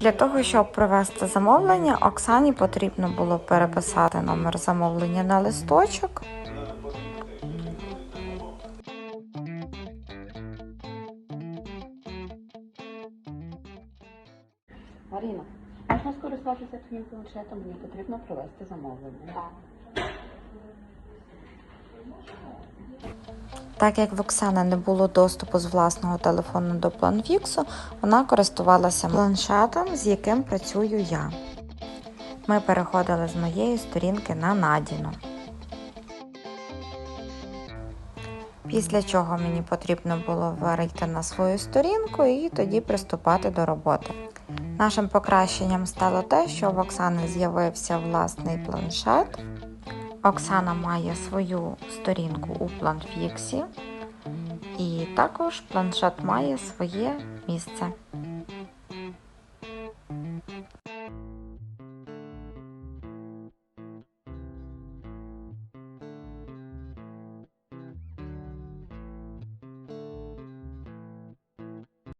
Для того, щоб провести замовлення, Оксані потрібно було переписати номер замовлення на листочок. Маріна, можна скористатися твоїм планшетом? Мені потрібно провести замовлення. Так. Так як в Оксани не було доступу з власного телефону до планфіксу, вона користувалася планшетом, з яким працюю я. Ми переходили з моєї сторінки на Надіну. Після чого мені потрібно було вийти на свою сторінку і тоді приступати до роботи. Нашим покращенням стало те, що в Оксани з'явився власний планшет. Оксана має свою сторінку у планфіксі, і також планшет має своє місце.